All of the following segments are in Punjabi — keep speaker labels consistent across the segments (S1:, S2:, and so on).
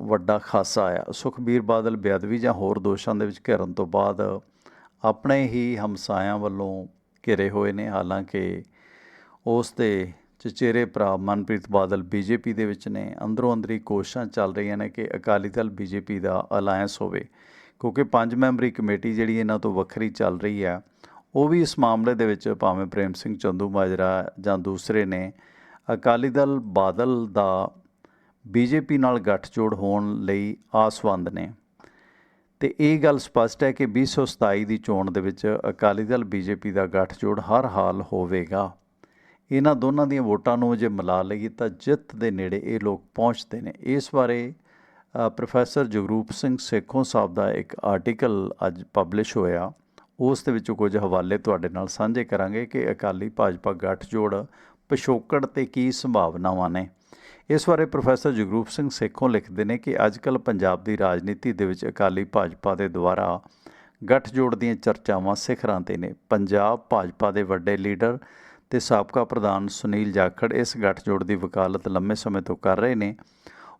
S1: ਵੱਡਾ ਖਾਸਾ ਆਇਆ। ਸੁਖਬੀਰ ਬਾਦਲ ਬੇਅਦਬੀ ਜਾਂ ਹੋਰ ਦੋਸ਼ਾਂ ਦੇ ਵਿੱਚ ਘਿਰਨ ਤੋਂ ਬਾਅਦ ਆਪਣੇ ਹੀ ਹਮਸਾਇਆਂ ਵੱਲੋਂ ਘਿਰੇ ਹੋਏ ਨੇ। ਹਾਲਾਂਕਿ ਉਸ ਦੇ ਚਚੇਰੇ ਭਰਾ ਮਨਪ੍ਰੀਤ ਬਾਦਲ ਬੀਜੇਪੀ ਦੇ ਵਿੱਚ ਨੇ। ਅੰਦਰੋਂ ਅੰਦਰੀ ਕੋਸ਼ਿਸ਼ਾਂ ਚੱਲ ਰਹੀਆਂ ਨੇ ਕਿ ਅਕਾਲੀ ਦਲ ਬੀਜੇਪੀ ਦਾ ਅਲਾਈਅੰਸ ਹੋਵੇ, ਕਿਉਂਕਿ ਪੰਜ ਮੈਂਬਰੀ ਕਮੇਟੀ ਜਿਹੜੀ ਇਹਨਾਂ ਤੋਂ ਵੱਖਰੀ ਚੱਲ ਰਹੀ ਹੈ, ਉਹ ਵੀ ਇਸ ਮਾਮਲੇ ਦੇ ਵਿੱਚ ਭਾਵੇਂ ਪ੍ਰੇਮ ਸਿੰਘ ਚੰਦੂ ਮਾਜਰਾ ਜਾਂ ਦੂਸਰੇ ਨੇ। ਅਕਾਲੀ ਦਲ ਬਾਦਲ ਦਾ ਬੀਜੇਪੀ ਨਾਲ ਗੱਠਜੋੜ ਹੋਣ ਲਈ ਆਸਵੰਦ ਨੇ। ਤੇ ਇਹ ਗੱਲ ਸਪਸ਼ਟ ਹੈ ਕਿ 2027 ਦੀ ਚੋਣ ਦੇ ਵਿੱਚ ਅਕਾਲੀ ਦਲ ਬੀਜੇਪੀ ਦਾ ਗੱਠਜੋੜ ਹਰ ਹਾਲ ਹੋਵੇਗਾ। ਇਹਨਾਂ ਦੋਨਾਂ ਦੀਆਂ ਵੋਟਾਂ ਨੂੰ ਜੇ ਮਿਲਾ ਲਈਏ ਤਾਂ ਜਿੱਤ ਦੇ ਨੇੜੇ ਇਹ ਲੋਕ ਪਹੁੰਚਦੇ ਨੇ। ਇਸ ਬਾਰੇ ਪ੍ਰੋਫੈਸਰ ਜਗਰੂਪ ਸਿੰਘ ਸੇਖੋਂ ਸਾਹਿਬ ਦਾ ਇੱਕ ਆਰਟੀਕਲ ਅੱਜ ਪਬਲਿਸ਼ ਹੋਇਆ। ਉਸ ਦੇ ਵਿੱਚੋਂ ਕੁਝ ਹਵਾਲੇ ਤੁਹਾਡੇ ਨਾਲ ਸਾਂਝੇ ਕਰਾਂਗੇ ਕਿ ਅਕਾਲੀ ਭਾਜਪਾ ਗੱਠਜੋੜ ਪਿਛੋਕੜ ਤੇ ਕੀ ਸੰਭਾਵਨਾਵਾਂ ਨੇ। ਇਸ ਬਾਰੇ ਪ੍ਰੋਫੈਸਰ ਜਗਰੂਪ ਸਿੰਘ ਸੇਖੋਂ ਲਿਖਦੇ ਨੇ ਕਿ ਅੱਜਕੱਲ ਪੰਜਾਬ ਦੀ ਰਾਜਨੀਤੀ ਦੇ ਵਿੱਚ ਅਕਾਲੀ ਭਾਜਪਾ ਦੇ ਦੁਆਰਾ ਗੱਠਜੋੜ ਦੀਆਂ ਚਰਚਾਵਾਂ ਸਿਖਰਾਂ ਤੇ ਨੇ। ਪੰਜਾਬ ਭਾਜਪਾ ਦੇ ਵੱਡੇ ਲੀਡਰ ਤੇ ਸਾਬਕਾ ਪ੍ਰਧਾਨ ਸੁਨੀਲ ਜਾਖੜ ਇਸ ਗੱਠਜੋੜ ਦੀ ਵਕਾਲਤ ਲੰਮੇ ਸਮੇਂ ਤੋਂ ਕਰ ਰਹੇ ਨੇ।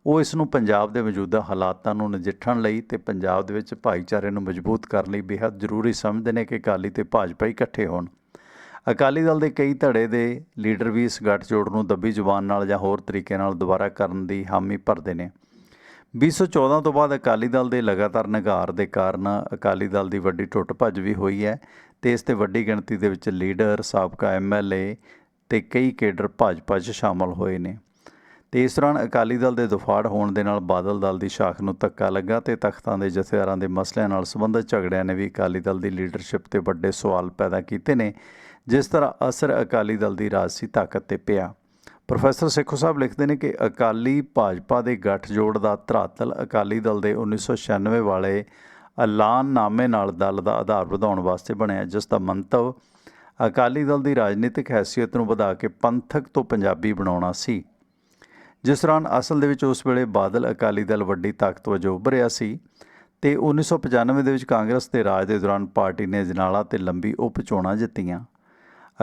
S1: ਉਹ ਇਸ ਨੂੰ ਪੰਜਾਬ ਦੇ ਮੌਜੂਦਾ ਹਾਲਾਤਾਂ ਨੂੰ ਨਜਿੱਠਣ ਲਈ ਤੇ ਪੰਜਾਬ ਦੇ ਵਿੱਚ ਭਾਈਚਾਰੇ ਨੂੰ ਮਜ਼ਬੂਤ ਕਰਨ ਲਈ ਬੇहद ਜ਼ਰੂਰੀ ਸਮਝਦੇ ਨੇ ਕਿ ਅਕਾਲੀ ਤੇ ਭਾਜਪਾ ਹੀ ਇਕੱਠੇ ਹੋਣ। ਅਕਾਲੀ ਦਲ ਦੇ ਕਈ ਧੜੇ ਦੇ ਲੀਡਰ ਵੀ ਇਸ ਗੱਠਜੋੜ ਨੂੰ ਦੱਬੀ ਜ਼ੁਬਾਨ ਨਾਲ ਜਾਂ ਹੋਰ ਤਰੀਕੇ ਨਾਲ ਦੁਬਾਰਾ ਕਰਨ ਦੀ ਹਾਮੀ ਭਰਦੇ ਨੇ। 2014 ਤੋਂ ਬਾਅਦ ਅਕਾਲੀ ਦਲ ਦੇ ਲਗਾਤਾਰ ਨਿਘਾਰ ਦੇ ਕਾਰਨ ਅਕਾਲੀ ਦਲ ਦੀ ਵੱਡੀ ਟੁੱਟ ਭੱਜ ਵੀ ਹੋਈ ਹੈ ਤੇ ਇਸ ਤੇ ਵੱਡੀ ਗਿਣਤੀ ਦੇ ਵਿੱਚ ਲੀਡਰ, ਸਾਬਕਾ ਐਮਐਲਏ ਤੇ ਕਈ ਕੇਡਰ ਭਾਜਪਾ 'ਚ ਸ਼ਾਮਲ ਹੋਏ ਨੇ। ਤੇ ਇਸ ਦੌਰਾਨ ਅਕਾਲੀ ਦਲ ਦੇ ਦੁਫਾੜ ਹੋਣ ਦੇ ਨਾਲ ਬਾਦਲ ਦਲ ਦੀ ਸ਼ਾਖ ਨੂੰ ਧੱਕਾ ਲੱਗਾ ਤੇ ਤਖਤਾਂ ਦੇ ਜਥੇਦਾਰਾਂ ਦੇ ਮਸਲਿਆਂ ਨਾਲ ਸੰਬੰਧਿਤ ਝਗੜਿਆਂ ਨੇ ਵੀ ਅਕਾਲੀ ਦਲ ਦੀ ਲੀਡਰਸ਼ਿਪ ਤੇ ਵੱਡੇ ਸਵਾਲ ਪੈਦਾ ਕੀਤੇ ਨੇ। ਜਿਸ ਤਰ੍ਹਾਂ ਅਸਰ ਅਕਾਲੀ ਦਲ ਦੀ ਰਾਜਸੀ ਤਾਕਤ ਤੇ ਪਿਆ। ਪ੍ਰੋਫੈਸਰ ਸੇਖੋ ਸਾਹਿਬ ਲਿਖਦੇ ਨੇ ਕਿ ਅਕਾਲੀ ਭਾਜਪਾ ਦੇ ਗੱਠਜੋੜ ਦਾ ਧਰਾਤਲ ਅਕਾਲੀ ਦਲ ਦੇ 1996 ਵਾਲੇ ਐਲਾਨਨਾਮੇ ਨਾਲ ਦਲ ਦਾ ਆਧਾਰ ਵਧਾਉਣ ਵਾਸਤੇ ਬਣਿਆ, ਜਿਸ ਦਾ ਮੰਤਵ ਅਕਾਲੀ ਦਲ ਦੀ ਰਾਜਨੀਤਿਕ ਹੈਸੀਅਤ ਨੂੰ ਵਧਾ ਕੇ ਪੰਥਕ ਤੋਂ ਪੰਜਾਬੀ ਬਣਾਉਣਾ ਸੀ। ਜਿਸ ਦੌਰਾਨ ਅਸਲ ਦੇ ਵਿੱਚ ਉਸ ਵੇਲੇ ਬਾਦਲ ਅਕਾਲੀ ਦਲ ਵੱਡੀ ਤਾਕਤ ਵਜੋਂ ਉੱਭਰਿਆ ਸੀ ਤੇ 1995 ਦੇ ਵਿੱਚ ਕਾਂਗਰਸ ਦੇ ਰਾਜ ਦੇ ਦੌਰਾਨ ਪਾਰਟੀ ਨੇ ਜਨਾਲਾ ਤੇ ਲੰਬੀ ਉਪ ਚੋਣਾਂ ਜਿੱਤੀਆਂ।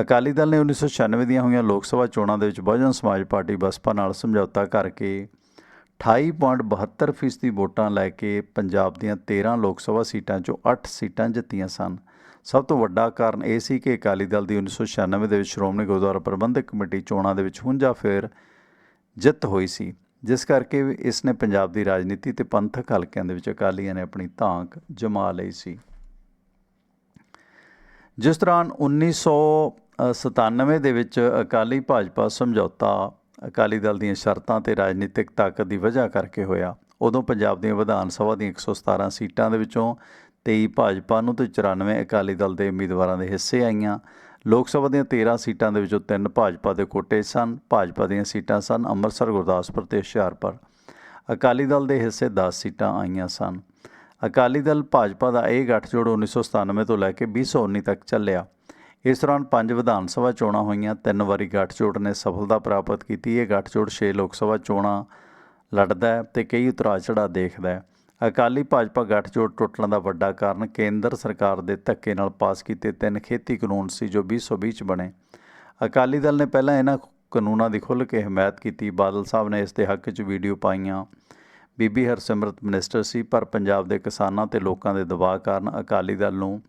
S1: ਅਕਾਲੀ ਦਲ ਨੇ 1996 ਦੀਆਂ ਹੋਈਆਂ ਲੋਕ ਸਭਾ ਚੋਣਾਂ ਦੇ ਵਿੱਚ ਬਹੁਜਨ ਸਮਾਜ ਪਾਰਟੀ ਬਸਪਾ ਨਾਲ ਸਮਝੌਤਾ ਕਰਕੇ 28.72% ਫੀਸਦੀ ਵੋਟਾਂ ਲੈ ਕੇ ਪੰਜਾਬ ਦੀਆਂ 13 ਲੋਕ ਸਭਾ ਸੀਟਾਂ ਚੋਂ 8 ਸੀਟਾਂ ਜਿੱਤੀਆਂ ਸਨ। ਸਭ ਤੋਂ ਵੱਡਾ ਕਾਰਨ ਇਹ ਸੀ ਕਿ ਅਕਾਲੀ ਦਲ ਦੀ 1996 ਦੇ ਵਿੱਚ ਸ਼੍ਰੋਮਣੀ ਗੁਰਦੁਆਰਾ ਪ੍ਰਬੰਧਕ ਕਮੇਟੀ ਚੋਣਾਂ ਦੇ ਵਿੱਚ ਹੁੰਜਾ ਫੇਰ ਜਿੱਤ ਹੋਈ ਸੀ, ਜਿਸ ਕਰਕੇ ਇਸ ਨੇ ਪੰਜਾਬ ਦੀ ਰਾਜਨੀਤੀ ਤੇ ਪੰਥਕ ਹਲਕਿਆਂ ਦੇ ਵਿੱਚ ਅਕਾਲੀਆਂ ਨੇ ਆਪਣੀ ਧਾਂਕ ਜਮਾ ਲਈ ਸੀ। ਜਿਸ ਦੌਰਾਨ 1997 ਦੇ ਵਿੱਚ ਅਕਾਲੀ ਭਾਜਪਾ ਸਮਝੌਤਾ ਅਕਾਲੀ ਦਲ ਦੀਆਂ ਸ਼ਰਤਾਂ ਤੇ ਰਾਜਨੀਤਿਕ ਤਾਕਤ ਦੀ ਵਜ੍ਹਾ ਕਰਕੇ ਹੋਇਆ। ਉਦੋਂ ਪੰਜਾਬ ਦੀਆਂ ਵਿਧਾਨ ਸਭਾ ਦੀਆਂ 117 ਸੀਟਾਂ ਦੇ ਵਿੱਚੋਂ 23 ਭਾਜਪਾ ਨੂੰ ਤੇ 94 ਅਕਾਲੀ ਦਲ ਦੇ ਉਮੀਦਵਾਰਾਂ ਦੇ ਹਿੱਸੇ ਆਈਆਂ। ਲੋਕ ਸਭਾ ਦੀਆਂ 13 ਸੀਟਾਂ ਦੇ ਵਿੱਚੋਂ ਤਿੰਨ ਭਾਜਪਾ ਦੇ ਕੋਟੇ ਸਨ। ਭਾਜਪਾ ਦੀਆਂ ਸੀਟਾਂ ਸਨ ਅੰਮ੍ਰਿਤਸਰ, ਗੁਰਦਾਸਪੁਰ ਤੇ ਹੁਸ਼ਿਆਰਪੁਰ। ਅਕਾਲੀ ਦਲ ਦੇ ਹਿੱਸੇ 10 ਸੀਟਾਂ ਆਈਆਂ ਸਨ। ਅਕਾਲੀ ਦਲ ਭਾਜਪਾ ਦਾ ਇਹ ਗੱਠਜੋੜ 1997 ਤੋਂ ਲੈ ਕੇ 2019 ਤੱਕ ਚੱਲਿਆ। ਇਸ ਦੌਰਾਨ ਪੰਜ ਵਿਧਾਨ ਸਭਾ ਚੋਣਾਂ ਹੋਈਆਂ, ਤਿੰਨ ਵਾਰੀ ਗੱਠਜੋੜ ਨੇ ਸਫਲਤਾ ਪ੍ਰਾਪਤ ਕੀਤੀ। ਇਹ ਗੱਠਜੋੜ 6 ਲੋਕ ਸਭਾ ਚੋਣਾਂ ਲੜਦਾ ਹੈ ਤੇ ਕਈ ਉਤਰਾਅ ਚੜ੍ਹਾਅ ਦੇਖਦਾ ਹੈ। ਅਕਾਲੀ ਭਾਜਪਾ ਗੱਠਜੋੜ ਟੁੱਟਣ ਦਾ ਵੱਡਾ ਕਾਰਨ ਕੇਂਦਰ ਸਰਕਾਰ ਦੇ ਧੱਕੇ ਨਾਲ ਪਾਸ ਕੀਤੇ ਤਿੰਨ ਖੇਤੀ ਕਾਨੂੰਨ ਸੀ ਜੋ 2020 ਚ ਬਣੇ। ਅਕਾਲੀ ਦਲ ਨੇ ਪਹਿਲਾਂ ਇਹਨਾਂ ਕਾਨੂੰਨਾਂ ਦੀ ਖੁੱਲ੍ਹ ਕੇ ਹਮਾਇਤ ਕੀਤੀ। ਬਾਦਲ ਸਾਹਿਬ ਨੇ ਇਸ ਦੇ ਹੱਕ 'ਚ ਵੀਡੀਓ ਪਾਈਆਂ। ਬੀਬੀ ਹਰਸਿਮਰਤ ਮਿਨਿਸਟਰ ਸੀ, ਪਰ ਪੰਜਾਬ ਦੇ ਕਿਸਾਨਾਂ ਤੇ ਲੋਕਾਂ ਦੇ ਦਬਾਅ ਕਾਰਨ ਅਕਾਲੀ ਦਲ ਨੂੰ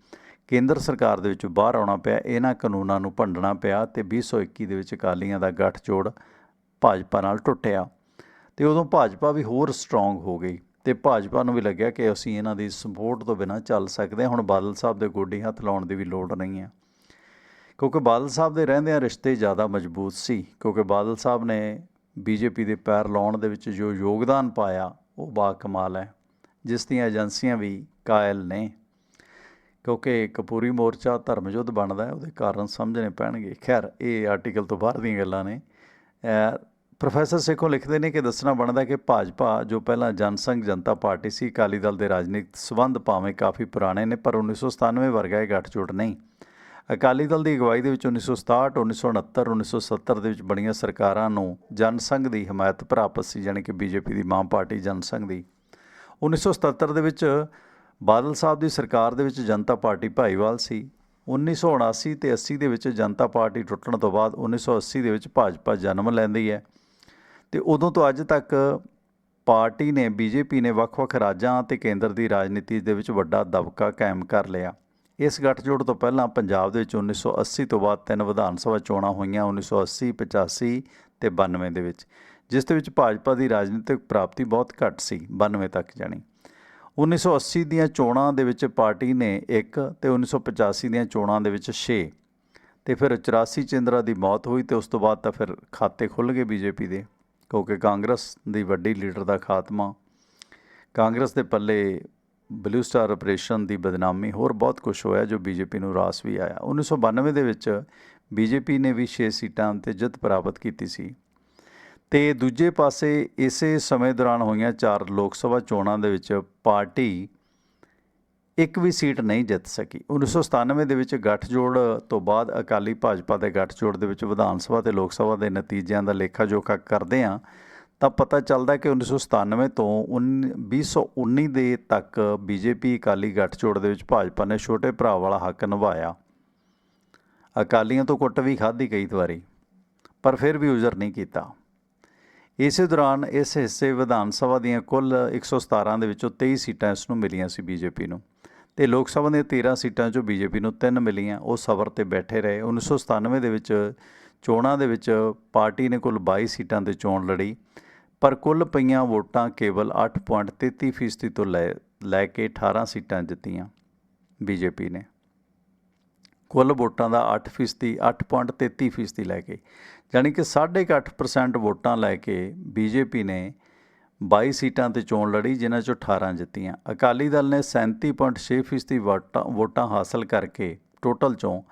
S1: ਕੇਂਦਰ ਸਰਕਾਰ ਦੇ ਵਿੱਚੋਂ ਬਾਹਰ ਆਉਣਾ ਪਿਆ, ਇਹਨਾਂ ਕਾਨੂੰਨਾਂ ਨੂੰ ਭੰਡਣਾ ਪਿਆ ਤੇ 2021 ਦੇ ਵਿੱਚ ਅਕਾਲੀਆਂ ਦਾ ਗੱਠਜੋੜ ਭਾਜਪਾ ਨਾਲ ਟੁੱਟਿਆ। ਤੇ ਉਦੋਂ ਭਾਜਪਾ ਵੀ ਹੋਰ ਸਟਰੋਂਗ ਹੋ ਗਈ ਤੇ ਭਾਜਪਾ ਨੂੰ ਵੀ ਲੱਗਿਆ ਕਿ ਅਸੀਂ ਇਹਨਾਂ ਦੀ ਸਪੋਰਟ ਤੋਂ ਬਿਨਾਂ ਚੱਲ ਸਕਦੇ ਹਾਂ, ਹੁਣ ਬਾਦਲ ਸਾਹਿਬ ਦੇ ਗੋਡੀ ਹੱਥ ਲਾਉਣ ਦੀ ਵੀ ਲੋੜ ਨਹੀਂ ਹੈ। ਕਿਉਂਕਿ ਬਾਦਲ ਸਾਹਿਬ ਦੇ ਰਹਿੰਦਿਆਂ ਰਿਸ਼ਤੇ ਜ਼ਿਆਦਾ ਮਜ਼ਬੂਤ ਸੀ, ਕਿਉਂਕਿ ਬਾਦਲ ਸਾਹਿਬ ਨੇ ਬੀਜੇਪੀ ਦੇ ਪੈਰ ਲਾਉਣ ਦੇ ਵਿੱਚ ਜੋ ਯੋਗਦਾਨ ਪਾਇਆ, ਉਹ ਬਾ ਕਮਾਲ ਹੈ। ਜਿਸ ਦੀਆਂ ਏਜੰਸੀਆਂ ਵੀ ਕਾਇਲ ਨੇ। ਕਿਉਂਕਿ ਕਪੂਰੀ ਮੋਰਚਾ ਧਰਮ ਯੁੱਧ ਬਣਦਾ ਹੈ, ਉਹਦੇ ਕਾਰਨ ਸਮਝਣੇ ਪੈਣਗੇ। ਖੈਰ, ਇਹ ਆਰਟੀਕਲ ਤੋਂ ਬਾਹਰ ਦੀਆਂ ਗੱਲਾਂ ਨੇ। ਪ੍ਰੋਫੈਸਰ ਸੇਖੋਂ ਲਿਖਦੇ ਨੇ ਕਿ ਦੱਸਣਾ ਬਣਦਾ ਕਿ ਭਾਜਪਾ, ਜੋ ਪਹਿਲਾਂ ਜਨਸੰਘ ਜਨਤਾ ਪਾਰਟੀ ਸੀ, ਅਕਾਲੀ ਦਲ ਦੇ ਰਾਜਨੀਤਿਕ ਸਬੰਧ ਭਾਵੇਂ ਕਾਫੀ ਪੁਰਾਣੇ ਨੇ, ਪਰ 1997 ਵਰਗਾ ਇਹ ਗੱਠਜੋੜ ਨਹੀਂ। ਅਕਾਲੀ ਦਲ ਦੀ ਅਗਵਾਈ ਦੇ ਵਿੱਚ 1967 1969 1970 ਦੇ ਵਿੱਚ ਬਣੀਆਂ ਸਰਕਾਰਾਂ ਨੂੰ ਜਨਸੰਘ ਦੀ ਹਮਾਇਤ ਪ੍ਰਾਪਤ ਸੀ ਯਾਨੀ ਕਿ ਬੀਜੇਪੀ ਦੀ ਮਾਂ ਪਾਰਟੀ ਜਨਸੰਘ ਦੀ। 1977 ਦੇ ਵਿੱਚ ਬਾਦਲ ਸਾਹਿਬ ਦੀ ਸਰਕਾਰ ਦੇ ਵਿੱਚ ਜਨਤਾ ਪਾਰਟੀ ਭਾਈਵਾਲ ਸੀ। 1979 ਤੇ 80 ਦੇ ਵਿੱਚ ਜਨਤਾ ਪਾਰਟੀ ਟੁੱਟਣ ਤੋਂ ਬਾਅਦ 1980 ਦੇ ਵਿੱਚ ਭਾਜਪਾ ਜਨਮ ਲੈਂਦੀ ਹੈ। ਤੇ ਉਦੋਂ ਤੋਂ ਅੱਜ ਤੱਕ ਪਾਰਟੀ ਨੇ ਬੀਜੇਪੀ ਨੇ ਵੱਖ-ਵੱਖ ਰਾਜਾਂ ਅਤੇ ਕੇਂਦਰ ਦੀ ਰਾਜਨੀਤੀ ਦੇ ਵਿੱਚ ਵੱਡਾ ਦਬਕਾ ਕਾਇਮ ਕਰ ਲਿਆ। ਇਸ ਗੱਠਜੋੜ ਤੋਂ ਪਹਿਲਾਂ ਪੰਜਾਬ ਦੇ ਵਿੱਚ 1980 ਤੋਂ ਬਾਅਦ ਤਿੰਨ ਵਿਧਾਨ ਸਭਾ ਚੋਣਾਂ ਹੋਈਆਂ 1980 85 ਤੇ 92 ਦੇ ਵਿੱਚ, ਜਿਸ ਦੇ ਵਿੱਚ ਭਾਜਪਾ ਦੀ ਰਾਜਨੀਤਿਕ ਪ੍ਰਾਪਤੀ ਬਹੁਤ ਘੱਟ ਸੀ 92 ਤੱਕ ਜਾਣੀ। 1980 ਦੀਆਂ ਚੋਣਾਂ ਦੇ ਵਿੱਚ ਪਾਰਟੀ ਨੇ 1 ਤੇ 1985 ਦੀਆਂ ਚੋਣਾਂ ਦੇ ਵਿੱਚ 6 ਤੇ ਫਿਰ 84 ਚ ਇੰਦਰਾ ਦੀ ਮੌਤ ਹੋਈ ਤੇ ਉਸ ਤੋਂ ਬਾਅਦ ਤਾਂ ਫਿਰ ਖਾਤੇ ਖੁੱਲ ਗਏ ਬੀਜੇਪੀ ਦੇ, ਕਿਉਂਕਿ ਕਾਂਗਰਸ ਦੀ ਵੱਡੀ ਲੀਡਰ ਦਾ ਖਾਤਮਾ, ਕਾਂਗਰਸ ਦੇ ਪੱਲੇ ਬਲੂ ਸਟਾਰ ਆਪਰੇਸ਼ਨ ਦੀ ਬਦਨਾਮੀ, ਹੋਰ ਬਹੁਤ ਕੁਝ ਹੋਇਆ ਜੋ ਬੀਜੇਪੀ ਨੂੰ ਰਾਸ ਵੀ ਆਇਆ। 1992 ਦੇ ਵਿੱਚ ਬੀਜੇਪੀ ਨੇ ਵੀ 6 ਸੀਟਾਂ ਤੇ ਜਿੱਤ ਪ੍ਰਾਪਤ ਕੀਤੀ ਸੀ। ਤੇ ਦੂਜੇ ਪਾਸੇ ਇਸੇ ਸਮੇਂ ਦੌਰਾਨ ਹੋਈਆਂ ਚਾਰ ਲੋਕ ਸਭਾ ਚੋਣਾਂ ਦੇ ਵਿੱਚ ਪਾਰਟੀ ਇੱਕ ਵੀ ਸੀਟ ਨਹੀਂ ਜਿੱਤ ਸਕੀ। 1997 ਦੇ ਵਿੱਚ ਗੱਠਜੋੜ ਤੋਂ ਬਾਅਦ ਅਕਾਲੀ ਭਾਜਪਾ ਦੇ ਗੱਠਜੋੜ ਦੇ ਵਿੱਚ ਵਿਧਾਨ ਸਭਾ ਤੇ ਲੋਕ ਸਭਾ ਦੇ ਨਤੀਜਿਆਂ ਦਾ ਲੇਖਾ ਜੋਖਾ ਕਰਦੇ ਹਾਂ, ਤਾਂ ਪਤਾ ਚੱਲਦਾ ਕਿ 1997 ਤੋਂ 2019 ਦੇ ਤੱਕ ਬੀਜੇਪੀ ਅਕਾਲੀ ਗੱਠਜੋੜ ਦੇ ਵਿੱਚ ਭਾਜਪਾ ਨੇ ਛੋਟੇ ਭਰਾ ਵਾਲਾ ਹੱਕ ਨਿਭਾਇਆ। ਅਕਾਲੀਆਂ ਤੋਂ ਕੁੱਟ ਵੀ ਖਾਧੀ ਕਈ ਵਾਰੀ, ਪਰ ਫਿਰ ਵੀ ਉਜ਼ਰ ਨਹੀਂ ਕੀਤਾ। ਇਸੇ ਦੌਰਾਨ ਇਸ ਹਿੱਸੇ ਵਿਧਾਨ ਸਭਾ ਦੀਆਂ ਕੁੱਲ 117 ਦੇ ਵਿੱਚੋਂ 23 ਸੀਟਾਂ ਇਸ ਨੂੰ ਮਿਲੀਆਂ ਸੀ ਬੀਜੇਪੀ ਨੂੰ। ਤੇ ਲੋਕ ਸਭਾ ਦੀਆਂ 13 ਸੀਟਾਂ ਚੋਂ ਬੀਜੇਪੀ ਨੂੰ 3 ਮਿਲੀਆਂ। ਉਹ ਸਬਰ ਤੇ ਬੈਠੇ ਰਹੇ। 1997 ਦੇ ਵਿੱਚ ਚੋਣਾਂ ਦੇ ਵਿੱਚ ਪਾਰਟੀ ਨੇ ਕੁੱਲ 22 ਸੀਟਾਂ ਤੇ ਚੋਣ ਲੜੀ। ਪਰ ਕੁੱਲ ਪਈਆਂ ਵੋਟਾਂ ਕੇਵਲ 8.33% ਤੋਂ ਲੈ ਲੈ ਕੇ 18 ਸੀਟਾਂ ਜਿੱਤੀਆਂ ਬੀਜੇਪੀ ਨੇ। ਕੁੱਲ ਵੋਟਾਂ ਦਾ 8% 8.33% ਲੈ ਕੇ। ਯਾਨੀ ਕਿ 8.5% ਵੋਟਾਂ ਲੈ ਕੇ ਬੀਜੇਪੀ ਨੇ 22 ਸੀਟਾਂ ਤੇ ਚੋਣ ਲੜੀ, ਜਿਨ੍ਹਾਂ ਚੋਂ 18 ਜਿੱਤੀਆਂ। ਅਕਾਲੀ ਦਲ ਨੇ 37.6% ਵੋਟਾਂ ਵੋਟਾਂ ਹਾਸਲ ਕਰਕੇ ਟੋਟਲ ਚੋਂ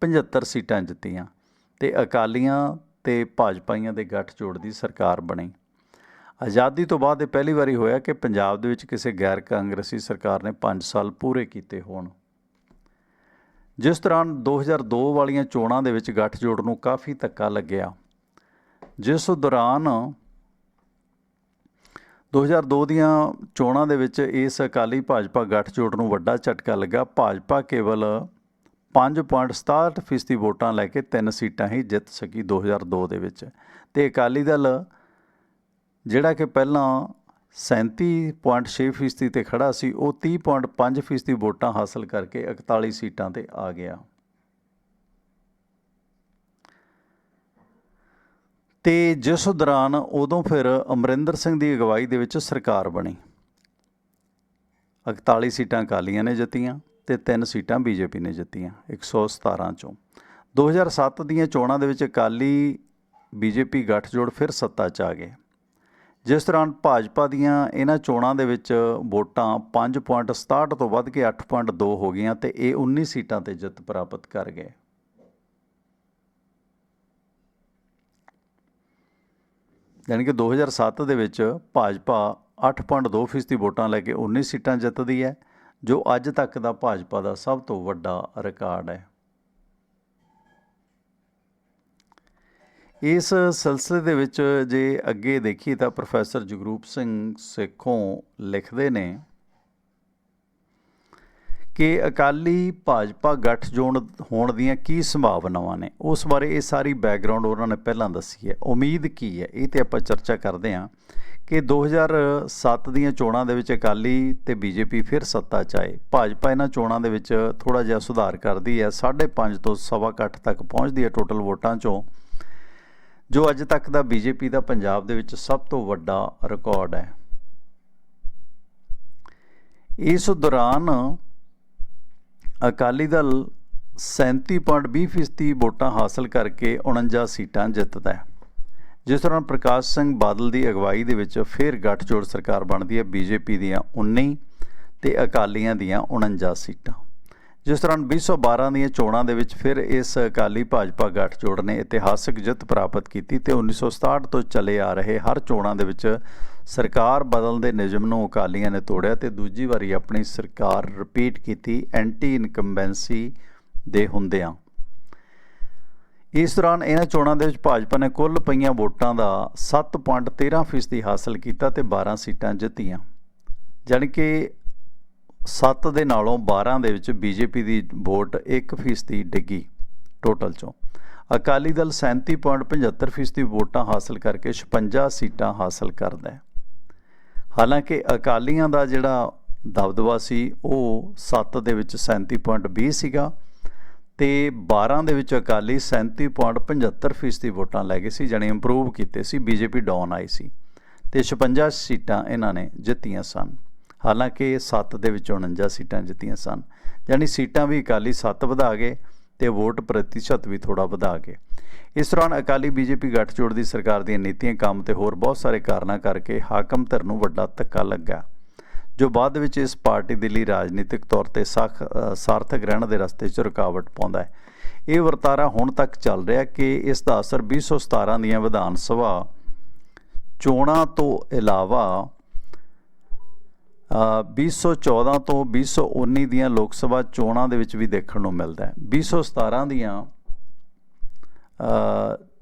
S1: 75 ਸੀਟਾਂ ਜਿੱਤੀਆਂ ਤੇ ਅਕਾਲੀਆਂ ਤੇ ਭਾਜਪਾਈਆਂ ਦੇ ਗੱਠਜੋੜ ਦੀ ਸਰਕਾਰ ਬਣੀ। ਆਜ਼ਾਦੀ ਤੋਂ ਬਾਅਦ ਇਹ ਪਹਿਲੀ ਵਾਰੀ ਹੋਇਆ ਕਿ ਪੰਜਾਬ ਦੇ ਵਿੱਚ ਕਿਸੇ ਗੈਰ ਕਾਂਗਰਸੀ ਸਰਕਾਰ ਨੇ 5 ਸਾਲ ਪੂਰੇ ਕੀਤੇ ਹੋਣ। ਜਿਸ ਦੌਰਾਨ 2002 ਵਾਲੀਆਂ ਚੋਣਾਂ ਦੇ ਵਿੱਚ ਗੱਠਜੋੜ ਨੂੰ ਕਾਫੀ ਧੱਕਾ ਲੱਗਿਆ। ਜਿਸ ਦੌਰਾਨ 2002 ਦੀਆਂ ਚੋਣਾਂ ਦੇ ਵਿੱਚ ਇਸ ਅਕਾਲੀ ਭਾਜਪਾ ਗੱਠਜੋੜ ਨੂੰ ਵੱਡਾ ਝਟਕਾ ਲੱਗਾ। ਭਾਜਪਾ ਕੇਵਲ 5.67% ਵੋਟਾਂ ਲੈ ਕੇ ਤਿੰਨ ਸੀਟਾਂ ਹੀ ਜਿੱਤ ਸਕੀ 2002 ਦੇ ਵਿੱਚ। ਤੇ ਅਕਾਲੀ ਦਲ, ਜਿਹੜਾ ਕਿ ਪਹਿਲਾਂ 37.6% ਤੇ ਖੜਾ ਸੀ। ਉਹ 30.5% ਵੋਟਾਂ ਹਾਸਲ ਕਰਕੇ 41 ਸੀਟਾਂ ਤੇ ਆ ਗਿਆ। ਤੇ ਜਿਸ ਦੌਰਾਨ ਉਦੋਂ ਫਿਰ ਅਮਰਿੰਦਰ ਸਿੰਘ ਦੀ ਅਗਵਾਈ ਦੇ ਵਿੱਚ ਸਰਕਾਰ ਬਣੀ। 41 ਸੀਟਾਂ ਅਕਾਲੀਆਂ ਨੇ ਜਿੱਤੀਆਂ ਤੇ 3 ਸੀਟਾਂ ਬੀਜੇਪੀ ਨੇ ਜਿੱਤੀਆਂ 117 ਚੋਂ। 2007 ਦੀਆਂ ਚੋਣਾਂ ਦੇ ਵਿੱਚ ਅਕਾਲੀ ਬੀਜੇਪੀ ਗੱਠਜੋੜ ਫਿਰ ਸੱਤਾ 'ਚ ਆ ਗਏ। ਜਿਸ ਦੌਰਾਨ ਭਾਜਪਾ ਦੀਆਂ ਇਹਨਾਂ ਚੋਣਾਂ ਦੇ ਵਿੱਚ ਵੋਟਾਂ 5.67 ਤੋਂ ਵੱਧ ਕੇ 8.2 ਹੋ ਗਈਆਂ ਤੇ ਇਹ 19 ਸੀਟਾਂ ਤੇ ਜਿੱਤ ਪ੍ਰਾਪਤ ਕਰ ਗਏ। ਯਾਨੀ ਕਿ 2007 ਦੇ ਵਿੱਚ ਭਾਜਪਾ 8.2% ਦੀ ਵੋਟਾਂ ਲੈ ਕੇ 19 ਸੀਟਾਂ ਜਿੱਤਦੀ ਹੈ, ਜੋ ਅੱਜ ਤੱਕ ਦਾ ਭਾਜਪਾ ਦਾ ਸਭ ਤੋਂ ਵੱਡਾ ਰਿਕਾਰਡ ਹੈ। ਇਸ ਸਿਲਸਿਲੇ ਦੇ ਵਿੱਚ ਜੇ ਅੱਗੇ ਦੇਖੀਏ ਤਾਂ ਪ੍ਰੋਫੈਸਰ ਜਗਰੂਪ ਸਿੰਘ ਸੇਖੋਂ ਲਿਖਦੇ ਨੇ ਕਿ ਅਕਾਲੀ ਭਾਜਪਾ ਗੱਠਜੋੜ ਹੋਣ ਦੀਆਂ ਕੀ ਸੰਭਾਵਨਾਵਾਂ ਨੇ? ਉਸ ਬਾਰੇ ਇਹ ਸਾਰੀ ਬੈਕਗ੍ਰਾਉਂਡ ਉਹਨਾਂ ਨੇ ਪਹਿਲਾਂ ਦੱਸੀ ਹੈ। ਉਮੀਦ ਕੀ ਹੈ? ਇਹ ਤੇ ਆਪਾਂ ਚਰਚਾ ਕਰਦੇ ਹਾਂ ਕਿ 2007 ਦੀਆਂ ਚੋਣਾਂ ਦੇ ਵਿੱਚ ਅਕਾਲੀ ਤੇ ਬੀਜੇਪੀ ਫਿਰ ਸੱਤਾ 'ਚ ਆਏ। ਭਾਜਪਾ ਇਹਨਾਂ ਚੋਣਾਂ ਦੇ ਵਿੱਚ ਥੋੜਾ ਜਿਹਾ ਸੁਧਾਰ ਕਰਦੀ ਹੈ। 5.5 ਤੋਂ ਸਵਾ ਘੱਟ ਤੱਕ ਪਹੁੰਚਦੀ ਹੈ ਟੋਟਲ ਵੋਟਾਂ 'ਚੋਂ। ਜੋ ਅੱਜ ਤੱਕ ਦਾ ਬੀਜੇਪੀ ਦਾ ਪੰਜਾਬ ਦੇ ਵਿੱਚ ਸਭ ਤੋਂ ਵੱਡਾ ਰਿਕਾਰਡ ਹੈ। ਇਸ ਦੌਰਾਨ ਅਕਾਲੀ ਦਲ 37.20% ਵੋਟਾਂ ਹਾਸਲ ਕਰਕੇ 49 ਸੀਟਾਂ ਜਿੱਤਦਾ ਹੈ। ਜਿਸ ਦੌਰਾਨ ਪ੍ਰਕਾਸ਼ ਸਿੰਘ ਬਾਦਲ ਦੀ ਅਗਵਾਈ ਦੇ ਵਿੱਚ ਫਿਰ ਗੱਠਜੋੜ ਸਰਕਾਰ ਬਣਦੀ ਹੈ। ਬੀਜੇਪੀ ਦੀਆਂ 19 ਤੇ ਅਕਾਲੀਆਂ ਦੀਆਂ 49 ਸੀਟਾਂ। ਜਿਸ ਦੌਰਾਨ 2012 ਦੀਆਂ ਚੋਣਾਂ ਦੇ ਵਿੱਚ ਫਿਰ ਇਸ ਅਕਾਲੀ ਭਾਜਪਾ ਗੱਠਜੋੜ ਨੇ ਇਤਿਹਾਸਕ ਜਿੱਤ ਪ੍ਰਾਪਤ ਕੀਤੀ ਤੇ 1967 ਤੋਂ ਚੱਲੇ ਆ ਰਹੇ ਹਰ ਚੋਣਾਂ ਦੇ ਵਿੱਚ ਸਰਕਾਰ ਬਦਲਣ ਦੇ ਨਿਯਮ ਨੂੰ ਅਕਾਲੀਆਂ ਨੇ ਤੋੜਿਆ ਤੇ ਦੂਜੀ ਵਾਰੀ ਆਪਣੀ ਸਰਕਾਰ ਰਿਪੀਟ ਕੀਤੀ ਐਂਟੀ ਇਨਕੰਬੈਂਸੀ ਦੇ ਹੁੰਦਿਆਂ। ਇਸ ਦੌਰਾਨ ਇਹਨਾਂ ਚੋਣਾਂ ਦੇ ਵਿੱਚ ਭਾਜਪਾ ਨੇ ਕੁੱਲ ਪਈਆਂ ਵੋਟਾਂ ਦਾ 7.13% ਹਾਸਲ ਕੀਤਾ ਤੇ 12 ਸੀਟਾਂ ਜਿੱਤੀਆਂ। ਜਾਣੀ ਕਿ 7 ਦੇ ਨਾਲੋਂ 12 ਦੇ ਵਿੱਚ ਬੀਜੇਪੀ ਦੀ ਵੋਟ 1% ਡਿੱਗੀ ਟੋਟਲ ਚੋਂ। ਅਕਾਲੀ ਦਲ 37.75% ਵੋਟਾਂ ਹਾਸਲ ਕਰਕੇ 56 ਸੀਟਾਂ ਹਾਸਲ ਕਰਦਾ ਹੈ। ਹਾਲਾਂਕਿ ਅਕਾਲੀਆਂ ਦਾ ਜਿਹੜਾ ਦਬਦਬਾ ਸੀ, ਉਹ 7 ਦੇ ਵਿੱਚ 37.20 ਸੀਗਾ ਤੇ 12 ਦੇ ਵਿੱਚ ਅਕਾਲੀ 37.75% ਫੀਸਦੀ ਵੋਟਾਂ ਲੈ ਗਏ ਸੀ, ਜਾਣੀ ਇੰਪਰੂਵ ਕੀਤੇ ਸੀ, ਬੀਜੇਪੀ ਡਾਊਨ ਆਈ ਸੀ ਤੇ 56 ਸੀਟਾਂ ਇਹਨਾਂ ਨੇ ਜਿੱਤੀਆਂ ਸਨ। ਹਾਲਾਂਕਿ 7 ਦੇ ਵਿੱਚ 49 ਸੀਟਾਂ ਜਿੱਤੀਆਂ ਸਨ। ਜਾਣੀ ਸੀਟਾਂ ਵੀ ਅਕਾਲੀ 7 ਵਧਾ ਗਏ ਤੇ ਵੋਟ ਪ੍ਰਤੀਸ਼ਤ ਵੀ ਥੋੜਾ ਵਧਾ ਗਏ। ਇਸ ਦੌਰਾਨ ਅਕਾਲੀ ਬੀਜੇਪੀ ਗੱਠਜੋੜ ਦੀ ਸਰਕਾਰ ਦੀਆਂ ਨੀਤੀਆਂ ਕੰਮ ਤੇ ਹੋਰ ਬਹੁਤ ਸਾਰੇ ਕਾਰਨਾਂ ਕਰਕੇ ਹਾਕਮ ਧਿਰ ਨੂੰ ਵੱਡਾ ਧੱਕਾ ਲੱਗਾ, ਜੋ ਬਾਅਦ ਵਿੱਚ ਇਸ ਪਾਰਟੀ ਦੇ ਲਈ ਰਾਜਨੀਤਿਕ ਤੌਰ ਤੇ ਸਖ ਸਾਰਥਕ ਰਹਿਣ ਦੇ ਰਸਤੇ 'ਚ ਰੁਕਾਵਟ ਪਾਉਂਦਾ ਹੈ। ਇਹ ਵਰਤਾਰਾ ਹੁਣ ਤੱਕ ਚੱਲ ਰਿਹਾ ਕਿ ਇਸ ਦਾ ਅਸਰ 2017 ਦੀਆਂ ਵਿਧਾਨ ਸਭਾ ਚੋਣਾਂ ਤੋਂ ਇਲਾਵਾ 2014 ਤੋਂ 2019 ਦੀਆਂ ਲੋਕ ਸਭਾ ਚੋਣਾਂ ਦੇ ਵਿੱਚ ਵੀ ਦੇਖਣ ਨੂੰ ਮਿਲਦਾ ਹੈ। 2017 ਦੀਆਂ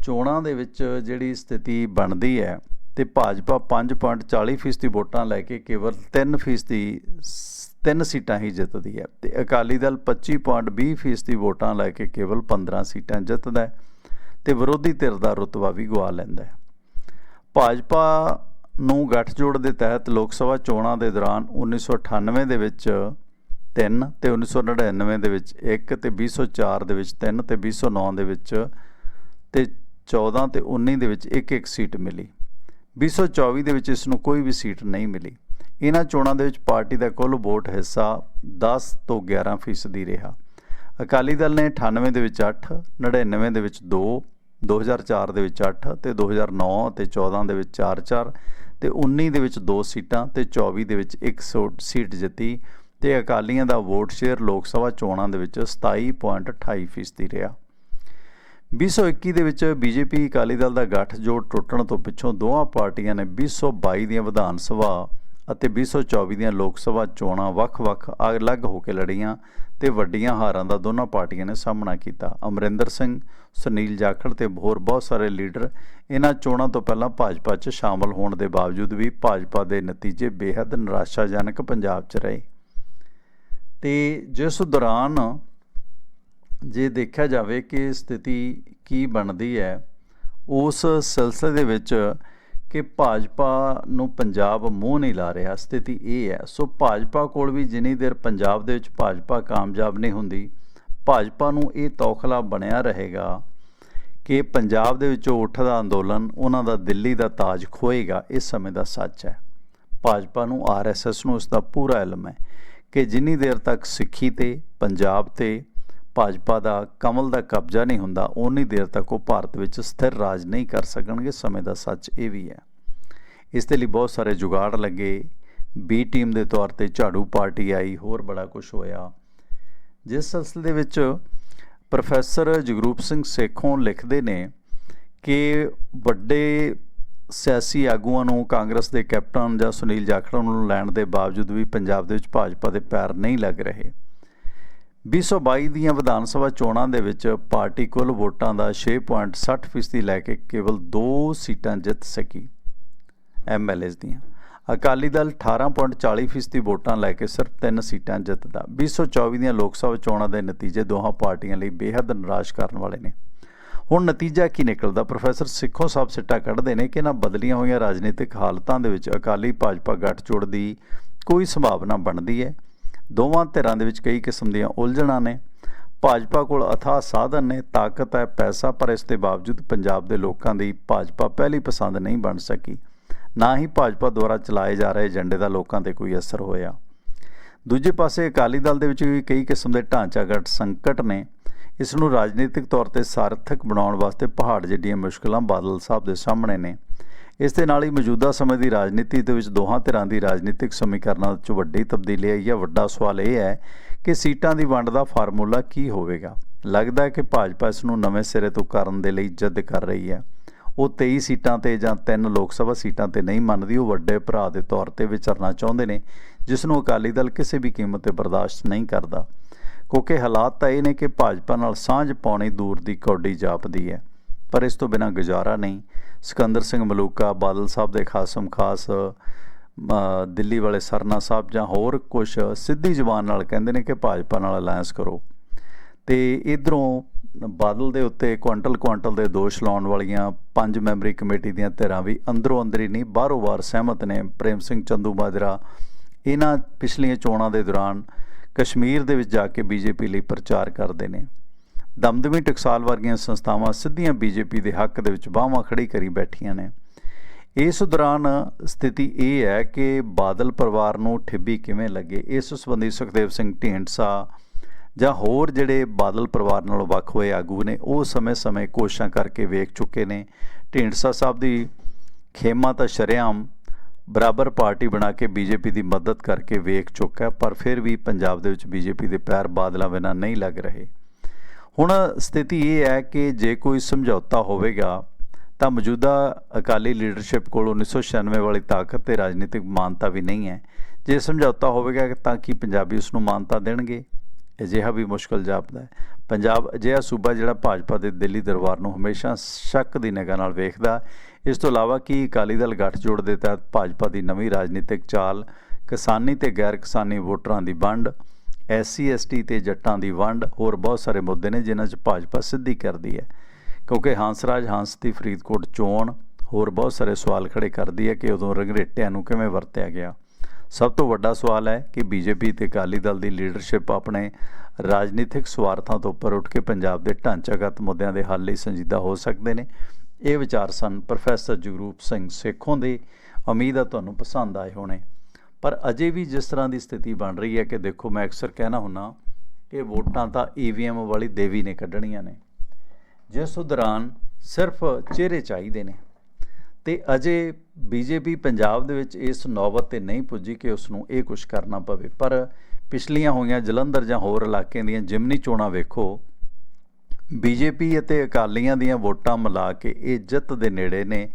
S1: ਚੋਣਾਂ ਦੇ ਵਿੱਚ ਜਿਹੜੀ ਸਥਿਤੀ ਬਣਦੀ ਹੈ ਤੇ ਭਾਜਪਾ 5.40% ਫੀਸਦੀ ਵੋਟਾਂ ਲੈ ਕੇ ਕੇਵਲ 3% ਫੀਸਦੀ ਤਿੰਨ ਸੀਟਾਂ ਹੀ ਜਿੱਤਦੀ ਹੈ ਤੇ ਅਕਾਲੀ ਦਲ 25.20% ਫੀਸਦੀ ਵੋਟਾਂ ਲੈ ਕੇ ਕੇਵਲ 15 ਸੀਟਾਂ ਜਿੱਤਦਾ ਹੈ ਤੇ ਵਿਰੋਧੀ ਧਿਰ ਦਾ ਰੁਤਬਾ ਵੀ ਗਵਾ ਲੈਂਦਾ ਹੈ। ਭਾਜਪਾ ਨੂੰ ਗੱਠਜੋੜ ਦੇ ਤਹਿਤ ਲੋਕ ਸਭਾ ਚੋਣਾਂ ਦੇ ਦੌਰਾਨ 1998 ਦੇ ਵਿੱਚ 3 ਤੇ 1999 ਦੇ ਵਿੱਚ 1 ਤੇ 2004 ਦੇ ਵਿੱਚ 3 ਤੇ 2009 ਦੇ ਵਿੱਚ ਤੇ 14 ਤੇ 19 ਦੇ ਵਿੱਚ ਇੱਕ ਇੱਕ ਸੀਟ ਮਿਲੀ 2024 ਦੇ ਵਿੱਚ ਇਸ ਨੂੰ ਕੋਈ ਵੀ ਸੀਟ ਨਹੀਂ ਮਿਲੀ ਇਹਨਾਂ ਚੋਣਾਂ ਦੇ ਵਿੱਚ ਪਾਰਟੀ ਦਾ ਕੁੱਲ ਵੋਟ ਹਿੱਸਾ 10 ਤੋਂ 11 ਫੀਸਦੀ ਰਿਹਾ ਅਕਾਲੀ ਦਲ ਨੇ 98 ਦੇ ਵਿੱਚ 8 99 ਦੇ ਵਿੱਚ 2 2004 ਦੇ ਵਿੱਚ 8 ਤੇ 2009 ਅਤੇ 14 ਦੇ ਵਿੱਚ 4-4 ਤੇ 19 ਦੇ ਵਿੱਚ 2 ਸੀਟਾਂ ਤੇ 24 ਦੇ ਵਿੱਚ 1 ਸੀਟ ਜਿੱਤੀ ਤੇ ਅਕਾਲੀਆਂ ਦਾ ਵੋਟ ਸ਼ੇਅਰ ਲੋਕ ਸਭਾ ਚੋਣਾਂ ਦੇ ਵਿੱਚ 27.28 ਫੀਸਦੀ ਰਿਹਾ। 2021 ਦੇ ਵਿੱਚ ਬੀਜੇਪੀ ਅਕਾਲੀ ਦਲ ਦਾ ਗੱਠਜੋੜ ਟੁੱਟਣ ਤੋਂ ਪਿੱਛੋਂ ਦੋਹਾਂ ਪਾਰਟੀਆਂ ਨੇ 2022 ਦੀਆਂ ਵਿਧਾਨ ਸਭਾ ਅਤੇ 2024 ਦੀਆਂ ਲੋਕ ਸਭਾ ਚੋਣਾਂ ਵੱਖ-ਵੱਖ ਅਲੱਗ ਹੋ ਕੇ ਲੜੀਆਂ ਤੇ ਵੱਡੀਆਂ ਹਾਰਾਂ ਦਾ ਦੋਨਾਂ ਪਾਰਟੀਆਂ ਨੇ ਸਾਹਮਣਾ ਕੀਤਾ। ਅਮਰਿੰਦਰ ਸਿੰਘ, ਸੁਨੀਲ ਜਾਖੜ ਤੇ ਹੋਰ ਬਹੁਤ ਸਾਰੇ ਲੀਡਰ ਇਹਨਾਂ ਚੋਣਾਂ ਤੋਂ ਪਹਿਲਾਂ ਭਾਜਪਾ 'ਚ ਸ਼ਾਮਲ ਹੋਣ ਦੇ ਬਾਵਜੂਦ ਵੀ ਭਾਜਪਾ ਦੇ ਨਤੀਜੇ ਬੇहद ਨਿਰਾਸ਼ਾਜਨਕ ਪੰਜਾਬ 'ਚ ਰਹੇ। ਤੇ ਜਿਸ ਦੌਰਾਨ ਜੇ ਦੇਖਿਆ ਜਾਵੇ ਕਿ ਸਥਿਤੀ ਕੀ ਬਣਦੀ ਹੈ, ਉਸ ਸਿਲਸਿਲੇ ਦੇ ਵਿੱਚ ਕਿ ਭਾਜਪਾ ਨੂੰ ਪੰਜਾਬ ਮੂੰਹ ਨਹੀਂ ਲਾ ਰਿਹਾ, ਸਥਿਤੀ ਇਹ ਹੈ। ਸੋ ਭਾਜਪਾ ਕੋਲ ਵੀ ਜਿੰਨੀ ਦੇਰ ਪੰਜਾਬ ਦੇ ਵਿੱਚ ਭਾਜਪਾ ਕਾਮਯਾਬ ਨਹੀਂ ਹੁੰਦੀ, ਭਾਜਪਾ ਨੂੰ ਇਹ ਤੌਖਲਾ ਬਣਿਆ ਰਹੇਗਾ ਕਿ ਪੰਜਾਬ ਦੇ ਵਿੱਚੋਂ ਉੱਠਦਾ ਅੰਦੋਲਨ ਉਹਨਾਂ ਦਾ ਦਿੱਲੀ ਦਾ ਤਾਜ ਖੋਏਗਾ ਇਸ ਸਮੇਂ ਦਾ ਸੱਚ ਹੈ। ਭਾਜਪਾ ਨੂੰ ਆਰਐਸਐਸ ਨੂੰ ਇਸ ਦਾ ਪੂਰਾ ਇਲਮ ਹੈ ਕਿ ਜਿੰਨੀ ਦੇਰ ਤੱਕ ਸਿੱਖੀ ਤੇ, ਪੰਜਾਬ ਤੇ ਭਾਜਪਾ ਦਾ ਕਮਲ ਦਾ ਕਬਜ਼ਾ ਨਹੀਂ ਹੁੰਦਾ ਉਨੀ ਦੇਰ ਤੱਕ ਉਹ ਭਾਰਤ ਵਿੱਚ ਸਥਿਰ ਰਾਜ ਨਹੀਂ ਕਰ ਸਕਣਗੇ, ਸਮੇਂ ਦਾ ਸੱਚ ਇਹ ਵੀ ਹੈ। ਇਸ ਦੇ ਲਈ ਬਹੁਤ ਸਾਰੇ ਜੁਗਾੜ ਲੱਗੇ। ਬੀ ਟੀਮ ਦੇ ਤੌਰ ਤੇ ਝਾੜੂ ਪਾਰਟੀ ਆਈ, ਹੋਰ ਬੜਾ ਕੁਝ ਹੋਇਆ। ਜਿਸ ਸਿਲਸਿਲੇ ਦੇ ਵਿੱਚ ਪ੍ਰੋਫੈਸਰ ਜਗਰੂਪ ਸਿੰਘ ਸੇਖੋਂ ਲਿਖਦੇ ਨੇ ਕਿ ਵੱਡੇ ਸਿਆਸੀ ਆਗੂਆਂ ਨੂੰ ਕਾਂਗਰਸ ਦੇ ਕੈਪਟਨ ਜਾਂ ਸੁਨੀਲ ਜਾਖੜ ਨੂੰ ਲੈਣ ਦੇ ਬਾਵਜੂਦ ਵੀ ਪੰਜਾਬ ਦੇ ਵਿੱਚ ਭਾਜਪਾ ਦੇ ਪੈਰ ਨਹੀਂ ਲੱਗ ਰਹੇ। 2022 ਦੀਆਂ ਵਿਧਾਨ ਸਭਾ ਚੋਣਾਂ ਦੇ ਵਿੱਚ ਪਾਰਟੀ ਕੁੱਲ ਵੋਟਾਂ ਦਾ 6.60% ਫੀਸਦੀ ਲੈ ਕੇ ਕੇਵਲ 2 ਸੀਟਾਂ ਜਿੱਤ ਸਕੀ ਐਮਐਲਏਸ ਦੀਆਂ। ਅਕਾਲੀ ਦਲ 18.40% ਫੀਸਦੀ ਵੋਟਾਂ ਲੈ ਕੇ ਸਿਰਫ 3 ਸੀਟਾਂ ਜਿੱਤਦਾ। 2024 ਦੀਆਂ ਲੋਕ ਸਭਾ ਚੋਣਾਂ ਦੇ ਨਤੀਜੇ ਦੋਹਾਂ ਪਾਰਟੀਆਂ ਲਈ ਬੇहद ਨਿਰਾਸ਼ ਕਰਨ ਵਾਲੇ ਨੇ। ਹੁਣ ਨਤੀਜਾ ਕੀ ਨਿਕਲਦਾ? ਪ੍ਰੋਫੈਸਰ ਸਿੱਖੋ ਸਾਹਿਬ ਸਿੱਟਾ ਕੱਢਦੇ ਨੇ ਕਿ ਇਹਨਾਂ ਬਦਲੀਆਂ ਹੋਈਆਂ ਰਾਜਨੀਤਿਕ ਹਾਲਤਾਂ ਦੇ ਵਿੱਚ ਅਕਾਲੀ ਭਾਜਪਾ ਗੱਠਜੋੜ ਦੀ ਕੋਈ ਸੰਭਾਵਨਾ ਬਣਦੀ ਹੈ। ਦੋਵਾਂ ਧਿਰਾਂ ਦੇ ਵਿੱਚ ਕਈ ਕਿਸਮ ਦੀਆਂ ਉਲਝਣਾਂ ਨੇ। ਭਾਜਪਾ ਕੋਲ ਅਥਾਹ ਸਾਧਨ ਨੇ, ਤਾਕਤ ਹੈ, ਪੈਸਾ, ਪਰ ਇਸ ਦੇ ਬਾਵਜੂਦ ਪੰਜਾਬ ਦੇ ਲੋਕਾਂ ਦੀ ਭਾਜਪਾ ਪਹਿਲੀ ਪਸੰਦ ਨਹੀਂ ਬਣ ਸਕੀ। ਨਾ ਹੀ ਭਾਜਪਾ ਦੁਆਰਾ ਚਲਾਏ ਜਾ ਰਹੇ ਏਜੰਡੇ ਦਾ ਲੋਕਾਂ ਤੇ ਕੋਈ ਅਸਰ ਹੋਇਆ। ਦੂਜੇ ਪਾਸੇ ਅਕਾਲੀ ਦਲ ਦੇ ਵਿੱਚ ਵੀ ਕਈ ਕਿਸਮ ਦੇ ਢਾਂਚਾਗਤ ਸੰਕਟ ਨੇ। ਇਸ ਨੂੰ ਰਾਜਨੀਤਿਕ ਤੌਰ ਤੇ ਸਾਰਥਕ ਬਣਾਉਣ ਵਾਸਤੇ ਪਹਾੜ ਜਿੱਡੀਆਂ ਮੁਸ਼ਕਲਾਂ ਬਾਦਲ ਸਾਹਿਬ ਦੇ ਸਾਹਮਣੇ ਨੇ। ਇਸ ਦੇ ਨਾਲ ਹੀ ਮੌਜੂਦਾ ਸਮੇਂ ਦੀ ਰਾਜਨੀਤੀ ਦੇ ਵਿੱਚ ਦੋਹਾਂ ਧਿਰਾਂ ਦੀ ਰਾਜਨੀਤਿਕ ਸਮੀਕਰਨਾਂ ਵਿੱਚ ਵੱਡੀ ਤਬਦੀਲੀ ਆਈ ਹੈ। ਵੱਡਾ ਸਵਾਲ ਇਹ ਹੈ ਕਿ ਸੀਟਾਂ ਦੀ ਵੰਡ ਦਾ ਫਾਰਮੂਲਾ ਕੀ ਹੋਵੇਗਾ? ਲੱਗਦਾ ਹੈ ਕਿ ਭਾਜਪਾ ਇਸ ਨੂੰ ਨਵੇਂ ਸਿਰੇ ਤੋਂ ਕਰਨ ਦੇ ਲਈ ਜਿੱਦ ਕਰ ਰਹੀ ਹੈ। ਉਹ 23 ਸੀਟਾਂ ਤੇ ਜਾਂ 3 ਲੋਕ ਸਭਾ ਸੀਟਾਂ ਤੇ ਨਹੀਂ ਮੰਨਦੀ, ਉਹ ਵੱਡੇ ਭਰਾ ਦੇ ਤੌਰ ਤੇ ਵਿਚਰਨਾ ਚਾਹੁੰਦੇ ਨੇ, ਜਿਸ ਨੂੰ ਅਕਾਲੀ ਦਲ ਕਿਸੇ ਵੀ ਕੀਮਤ ਤੇ ਬਰਦਾਸ਼ਤ ਨਹੀਂ ਕਰਦਾ। ਕਿਉਂਕਿ ਹਾਲਾਤ ਤਾਂ ਇਹ ਨੇ ਕਿ ਭਾਜਪਾ ਨਾਲ ਸਾਂਝ ਪਾਉਣੀ ਦੂਰ ਦੀ ਕੌਡੀ ਜਾਪਦੀ ਹੈ, ਪਰ ਇਸ ਤੋਂ ਬਿਨਾਂ ਗੁਜ਼ਾਰਾ ਨਹੀਂ। ਸਿਕੰਦਰ ਸਿੰਘ ਮਲੂਕਾ, ਬਾਦਲ ਸਾਹਿਬ ਦੇ ਖਾਸਮ ਖਾਸ ਦਿੱਲੀ ਵਾਲੇ ਸਰਨਾ ਸਾਹਿਬ ਜਾਂ ਹੋਰ ਕੁਝ ਸਿੱਧੀ ਜ਼ੁਬਾਨ ਨਾਲ ਕਹਿੰਦੇ ਨੇ ਕਿ ਭਾਜਪਾ ਨਾਲ ਅਲਾਈਅੰਸ ਕਰੋ। ਤੇ ਇਧਰੋਂ ਬਾਦਲ ਦੇ ਉੱਤੇ ਕੁਆਂਟਲ ਕੁਆਂਟਲ ਦੇ ਦੋਸ਼ ਲਾਉਣ ਵਾਲੀਆਂ ਪੰਜ ਮੈਂਬਰੀ ਕਮੇਟੀ ਦੀਆਂ ਧਿਰਾਂ ਵੀ ਅੰਦਰੋਂ ਅੰਦਰੀ ਨਹੀਂ, ਬਾਹਰੋਂ ਬਾਹਰ ਸਹਿਮਤ ਨੇ। ਪ੍ਰੇਮ ਸਿੰਘ ਚੰਦੂ ਮਾਜਰਾ ਇਹਨਾਂ ਪਿਛਲੀਆਂ ਚੋਣਾਂ ਦੇ ਦੌਰਾਨ ਕਸ਼ਮੀਰ ਦੇ ਵਿੱਚ ਜਾ ਕੇ ਬੀਜੇਪੀ ਲਈ ਪ੍ਰਚਾਰ ਕਰਦੇ ਨੇ। ਦਮਦਮੀ ਟਕਸਾਲ ਵਰਗੀਆਂ ਸੰਸਥਾਵਾਂ ਸਿੱਧੀਆਂ ਬੀਜੇਪੀ ਦੇ ਹੱਕ ਦੇ ਵਿੱਚ ਬਾਹਾਂ ਖੜੀ ਕਰੀ ਬੈਠੀਆਂ ਨੇ। ਇਸ ਦੌਰਾਨ ਸਥਿਤੀ ਇਹ ਹੈ ਕਿ ਬਾਦਲ ਪਰਿਵਾਰ ਨੂੰ ਠਿੱਬੀ ਕਿਵੇਂ ਲੱਗੇ? ਇਸ ਸੰਬੰਧੀ ਸੁਖਦੇਵ ਸਿੰਘ ਢੀਂਡਸਾ ਜਾਂ ਹੋਰ ਜਿਹੜੇ ਬਾਦਲ ਪਰਿਵਾਰ ਨਾਲੋਂ ਵੱਖ ਹੋਏ ਆਗੂ ਨੇ, ਉਹ ਸਮੇਂ-ਸਮੇਂ ਕੋਸ਼ਿਸ਼ਾਂ ਕਰਕੇ ਵੇਖ ਚੁੱਕੇ ਨੇ। ਢੀਂਡਸਾ ਸਾਹਿਬ ਦੀ ਖੇਮਾ ਤਾਂ ਸ਼ਰੇਆਮ ਬਰਾਬਰ ਪਾਰਟੀ ਬਣਾ ਕੇ ਬੀਜੇਪੀ ਦੀ ਮਦਦ ਕਰਕੇ ਵੇਖ ਚੁੱਕਾ ਪਰ ਫਿਰ ਵੀ ਪੰਜਾਬ ਦੇ ਵਿੱਚ ਬੀਜੇਪੀ ਦੇ ਪੈਰ ਬਾਦਲਾਂ ਬਿਨਾਂ ਨਹੀਂ ਲੱਗ ਰਹੇ। ਹੁਣ ਸਥਿਤੀ ਇਹ ਹੈ ਕਿ ਜੇ ਕੋਈ ਸਮਝੌਤਾ ਹੋਵੇਗਾ, ਤਾਂ ਮੌਜੂਦਾ ਅਕਾਲੀ ਲੀਡਰਸ਼ਿਪ ਕੋਲ 1996 ਵਾਲੀ ਤਾਕਤ ਤੇ ਰਾਜਨੀਤਿਕ ਮਾਨਤਾ ਵੀ ਨਹੀਂ ਹੈ। ਜੇ ਸਮਝੌਤਾ ਹੋਵੇਗਾ, ਤਾਂ ਕੀ ਪੰਜਾਬੀ ਉਸ ਨੂੰ ਮਾਨਤਾ ਦੇਣਗੇ? ਅਜਿਹਾ ਵੀ ਮੁਸ਼ਕਲ ਜਾਪਦਾ ਹੈ। ਪੰਜਾਬ ਅਜਿਹਾ ਸੂਬਾ ਜਿਹੜਾ ਭਾਜਪਾ ਦੇ ਦਿੱਲੀ ਦਰਬਾਰ ਨੂੰ ਹਮੇਸ਼ਾ ਸ਼ੱਕ ਦੀ ਨਿਗਾਹ ਨਾਲ ਵੇਖਦਾ ਇਸ ਤੋਂ ਇਲਾਵਾ ਕੀ ਅਕਾਲੀ ਦਲ ਗੱਠਜੋੜ ਦੇ ਤਹਿਤ ਭਾਜਪਾ ਦੀ ਨਵੀਂ ਰਾਜਨੀਤਿਕ ਚਾਲ ਕਿਸਾਨੀ ਤੇ ਗੈਰ ਕਿਸਾਨੀ ਵੋਟਰਾਂ ਦੀ ਵੰਡ ਐਸਸੀ ਐਸਟੀ ਤੇ ਜੱਟਾਂ ਦੀ ਵੰਡ, ਹੋਰ ਬਹੁਤ ਸਾਰੇ ਮੁੱਦੇ ਨੇ ਜਿਨ੍ਹਾਂ 'ਚ ਭਾਜਪਾ ਸਿੱਧੀ ਕਰਦੀ ਹੈ। ਕਿਉਂਕਿ ਹੰਸਰਾਜ, ਹੰਸ ਦੀ ਫਰੀਦਕੋਟ ਚੋਣ, ਹੋਰ ਬਹੁਤ ਸਾਰੇ ਸਵਾਲ ਖੜੇ ਕਰਦੀ ਹੈ ਕਿ ਉਦੋਂ ਰੰਗਰੇਟਿਆਂ ਨੂੰ ਕਿਵੇਂ ਵਰਤਿਆ ਗਿਆ। ਸਭ ਤੋਂ ਵੱਡਾ ਸਵਾਲ ਹੈ ਕਿ ਬੀਜੇਪੀ ਤੇ ਅਕਾਲੀ ਦਲ ਦੀ ਲੀਡਰਸ਼ਿਪ ਆਪਣੇ ਰਾਜਨੀਤਿਕ ਸਵਾਰਥਾਂ ਤੋਂ ਉੱਪਰ ਉੱਠ ਕੇ ਪੰਜਾਬ ਦੇ ਢਾਂਚਾਗਤ ਮੁੱਦਿਆਂ ਦੇ ਹੱਲ ਲਈ ਸੰਜੀਦਾ ਹੋ ਸਕਦੇ ਨੇ। ਇਹ ਵਿਚਾਰ ਸਨ ਪ੍ਰੋਫੈਸਰ ਜਗਰੂਪ ਸਿੰਘ ਸੇਖੋਂ ਦੇ। ਉਮੀਦ ਹੈ ਤੁਹਾਨੂੰ ਪਸੰਦ ਆਏ ਹੋਣੇ। ਪਰ ਅਜੇ ਵੀ ਜਿਸ ਤਰ੍ਹਾਂ ਦੀ ਸਥਿਤੀ ਬਣ ਰਹੀ ਹੈ ਕਿ ਦੇਖੋ, ਮੈਂ ਅਕਸਰ ਕਹਿਣਾ ਹੁੰਨਾ ਕਿ ਵੋਟਾਂ ਤਾਂ ਈਵੀਐਮ ਵਾਲੀ ਦੇਵੀ ਨੇ ਕੱਢਣੀਆਂ ਨੇ। ਜਿਸ ਦੌਰਾਨ ਸਿਰਫ ਚਿਹਰੇ ਚਾਹੀਦੇ ਨੇ। ਤੇ ਅਜੇ ਬੀਜੇਪੀ ਪੰਜਾਬ ਦੇ ਵਿੱਚ ਇਸ ਨੌਬਤ ਤੇ ਨਹੀਂ ਪੁੱਜੀ ਕਿ ਉਸ ਨੂੰ ਇਹ ਕੁਝ ਕਰਨਾ ਪਵੇ। ਪਰ ਪਿਛਲੀਆਂ ਹੋਈਆਂ ਜਲੰਧਰ ਜਾਂ ਹੋਰ ਇਲਾਕਿਆਂ ਦੀਆਂ ਜਿਮਨੀ ਚੋਣਾਂ ਵੇਖੋ ਬੀਜੇਪੀ ਅਤੇ ਅਕਾਲੀਆਂ ਦੀਆਂ ਵੋਟਾਂ ਮਿਲਾ ਕੇ ਇਹ ਜਿੱਤ ਦੇ ਨੇੜੇ ਨੇ।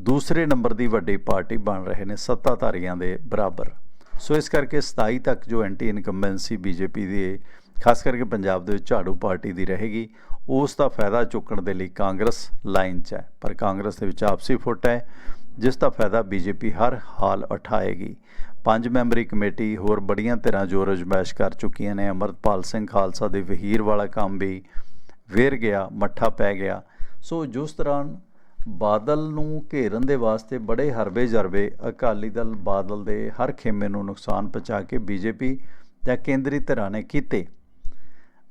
S1: ਦੂਸਰੇ ਨੰਬਰ ਦੀ ਵੱਡੀ ਪਾਰਟੀ ਬਣ ਰਹੇ ਨੇ ਸੱਤਾਧਾਰੀਆਂ ਦੇ ਬਰਾਬਰ। ਸੋ ਇਸ ਕਰਕੇ 27 ਤੱਕ ਜੋ ਐਂਟੀ ਇਨਕੰਬੈਂਸੀ ਬੀਜੇਪੀ ਦੀ, ਖਾਸ ਕਰਕੇ ਪੰਜਾਬ ਦੇ ਵਿੱਚ ਝਾੜੂ ਪਾਰਟੀ ਦੀ ਰਹੇਗੀ, ਉਸ ਦਾ ਫਾਇਦਾ ਚੁੱਕਣ ਦੇ ਲਈ ਕਾਂਗਰਸ ਲਾਈਨ 'ਚ ਹੈ। ਪਰ ਕਾਂਗਰਸ ਦੇ ਵਿੱਚ ਆਪਸੀ ਫੁੱਟ ਹੈ, ਜਿਸ ਦਾ ਫਾਇਦਾ ਬੀਜੇਪੀ ਹਰ ਹਾਲ ਉਠਾਏਗੀ। ਪੰਜ ਮੈਂਬਰੀ ਕਮੇਟੀ ਹੋਰ ਬੜੀਆਂ ਧਿਰਾਂ ਜੋਰ ਅਜਮਾਇਸ਼ ਕਰ ਚੁੱਕੀਆਂ ਨੇ ਅਮਰਪਾਲ ਸਿੰਘ ਖਾਲਸਾ ਦੇ ਵਹੀਰ ਵਾਲਾ ਕੰਮ ਵੀ ਵੇਰ ਗਿਆ, ਮੱਠਾ ਪੈ ਗਿਆ। ਸੋ ਜਿਸ ਤਰ੍ਹਾਂ ਬਾਦਲ ਨੂੰ ਘੇਰਨ ਦੇ ਵਾਸਤੇ ਬੜੇ ਹਰਬੇ ਜਰਬੇ ਅਕਾਲੀ ਦਲ ਬਾਦਲ ਦੇ ਹਰ ਖੇਮੇ ਨੂੰ ਨੁਕਸਾਨ ਪਹੁੰਚਾ ਕੇ ਬੀਜੇਪੀ ਜਾਂ ਕੇਂਦਰੀ ਧਿਰਾਂ ਨੇ ਕੀਤੇ।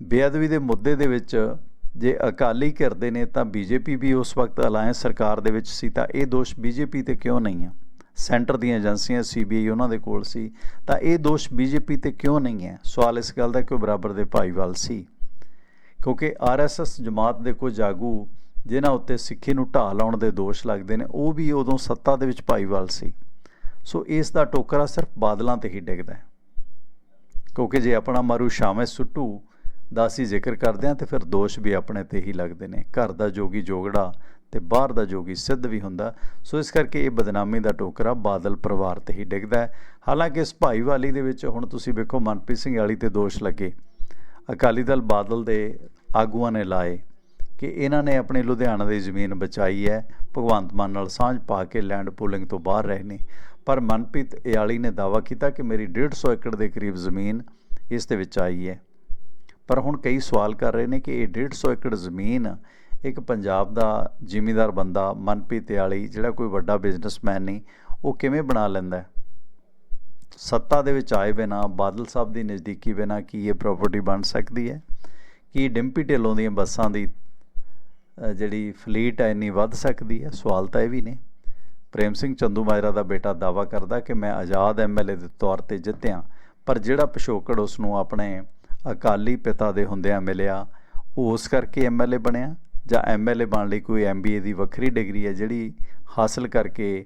S1: ਬੇਅਦਬੀ ਦੇ ਮੁੱਦੇ ਦੇ ਵਿੱਚ ਜੇ ਅਕਾਲੀ ਕਰਦੇ ਨੇ ਤਾਂ ਬੀਜੇਪੀ ਵੀ ਉਸ ਵਕਤ ਅਲਾਇੰਸ ਸਰਕਾਰ ਦੇ ਵਿੱਚ ਸੀ ਤਾਂ ਇਹ ਦੋਸ਼ ਬੀਜੇਪੀ ਤੇ ਕਿਉਂ ਨਹੀਂ ਆ ਸੈਂਟਰ ਦੀਆਂ ਏਜੰਸੀਆਂ ਸੀਬੀਆਈ ਉਹਨਾਂ ਦੇ ਕੋਲ ਸੀ ਤਾਂ ਇਹ ਦੋਸ਼ ਬੀਜੇਪੀ ਤੇ ਕਿਉਂ ਨਹੀਂ ਹੈ? ਸਵਾਲ ਇਸ ਗੱਲ ਦਾ ਕਿ ਬਰਾਬਰ ਦੇ ਭਾਈਵਾਲ ਸੀ? ਕਿਉਂਕਿ ਆਰਐਸਐਸ ਜਮਾਤ ਦੇ ਕੁਝ ਜਾਗੂ ਜਿਨ੍ਹਾਂ ਉੱਤੇ ਸਿੱਖੀ ਨੂੰ ਢਾਹ ਲਾਉਣ ਦੇ ਦੋਸ਼ ਲੱਗਦੇ ਨੇ, ਉਹ ਵੀ ਉਦੋਂ ਸੱਤਾ ਦੇ ਵਿੱਚ ਭਾਈਵਾਲ ਸੀ। ਸੋ ਇਸ ਦਾ ਟੋਕਰਾ ਸਿਰਫ ਬਾਦਲਾਂ ਤੇ ਹੀ ਡਿੱਗਦਾ ਹੈ। ਕਿਉਂਕਿ ਜੇ ਆਪਣਾ ਮਾਰੂ ਸ਼ਾਮੇ ਸੁੱਟੂ ਦਾ ਅਸੀਂ ਜ਼ਿਕਰ ਕਰਦੇ ਹਾਂ, ਤੇ ਫਿਰ ਦੋਸ਼ ਵੀ ਆਪਣੇ ਤੇ ਹੀ ਲੱਗਦੇ ਨੇ। ਘਰ ਦਾ ਜੋਗੀ ਜੋਗੜਾ ਤੇ ਬਾਹਰ ਦਾ ਜੋਗੀ ਸਿੱਧ ਵੀ ਹੁੰਦਾ। ਸੋ ਇਸ ਕਰਕੇ ਇਹ ਬਦਨਾਮੀ ਦਾ ਟੋਕਰਾ ਬਾਦਲ ਪਰਿਵਾਰ ਤੇ ਹੀ ਡਿੱਗਦਾ ਹੈ। ਹਾਲਾਂਕਿ ਇਸ ਭਾਈਵਾਲੀ ਦੇ ਵਿੱਚ ਹੁਣ ਤੁਸੀਂ ਵੇਖੋ ਮਨਪ੍ਰੀਤ ਸਿੰਘ ਵਾਲੀ ਤੇ ਦੋਸ਼ ਲੱਗੇ। ਅਕਾਲੀ ਦਲ ਬਾਦਲ ਦੇ ਆਗੂਆਂ ਨੇ ਲਾਏ। ਕਿ ਇਹਨਾਂ ਨੇ ਆਪਣੇ ਲੁਧਿਆਣਾ ਦੀ ਜ਼ਮੀਨ ਬਚਾਈ ਹੈ, ਭਗਵੰਤ ਮਾਨ ਨਾਲ ਸਾਂਝ ਪਾ ਕੇ ਲੈਂਡ ਪੂਲਿੰਗ ਤੋਂ ਬਾਹਰ ਰਹੇ ਨੇ। ਪਰ ਮਨਪ੍ਰੀਤ ਇਆਲੀ ਨੇ ਦਾਅਵਾ ਕੀਤਾ ਕਿ ਮੇਰੀ 150 ਏਕੜ ਦੇ ਕਰੀਬ ਜ਼ਮੀਨ ਇਸ ਦੇ ਵਿੱਚ ਆਈ ਹੈ। ਪਰ ਹੁਣ ਕਈ ਸਵਾਲ ਕਰ ਰਹੇ ਨੇ ਕਿ ਇਹ 150 ਏਕੜ ਜ਼ਮੀਨ ਇੱਕ ਪੰਜਾਬ ਦਾ ਜ਼ਿਮੀਂਦਾਰ ਬੰਦਾ ਮਨਪ੍ਰੀਤ ਇਆਲੀ, ਜਿਹੜਾ ਕੋਈ ਵੱਡਾ ਬਿਜ਼ਨਸਮੈਨ ਨਹੀਂ, ਉਹ ਕਿਵੇਂ ਬਣਾ ਲੈਂਦਾ ਸੱਤਾ ਦੇ ਵਿੱਚ ਆਏ ਬਿਨਾ, ਬਾਦਲ ਸਾਹਿਬ ਦੀ ਨਜ਼ਦੀਕੀ ਬਿਨਾ ਕੀ ਇਹ ਪ੍ਰਾਪਰਟੀ ਬਣ ਸਕਦੀ ਹੈ? ਕੀ ਡਿੰਪੀ ਢਿੱਲੋਂ ਦੀਆਂ ਬੱਸਾਂ ਦੀ ਜਿਹੜੀ ਫਲੀਟ ਹੈ ਇੰਨੀ ਵੱਧ ਸਕਦੀ ਹੈ ਸਵਾਲ ਤਾਂ ਇਹ ਵੀ ਨੇ। ਪ੍ਰੇਮ ਸਿੰਘ ਚੰਦੂ ਮਾਜਰਾ ਦਾ ਬੇਟਾ ਦਾਵਾ ਕਰਦਾ ਕਿ ਮੈਂ ਆਜ਼ਾਦ ਐਮਐਲਏ ਦੇ ਤੌਰ ਤੇ ਜਿੱਤਿਆ, ਪਰ ਜਿਹੜਾ ਪਿਛੋਕੜ ਉਸ ਨੂੰ ਆਪਣੇ ਅਕਾਲੀ ਪਿਤਾ ਦੇ ਹੁੰਦਿਆਂ ਮਿਲਿਆ, ਉਹ ਉਸ ਕਰਕੇ ਐਮਐਲਏ ਬਣਿਆ? ਜਾਂ ਐਮਐਲਏ ਬਣਨ ਲਈ ਕੋਈ ਐਮਬੀਏ ਦੀ ਵੱਖਰੀ ਡਿਗਰੀ ਹੈ ਜਿਹੜੀ ਹਾਸਲ ਕਰਕੇ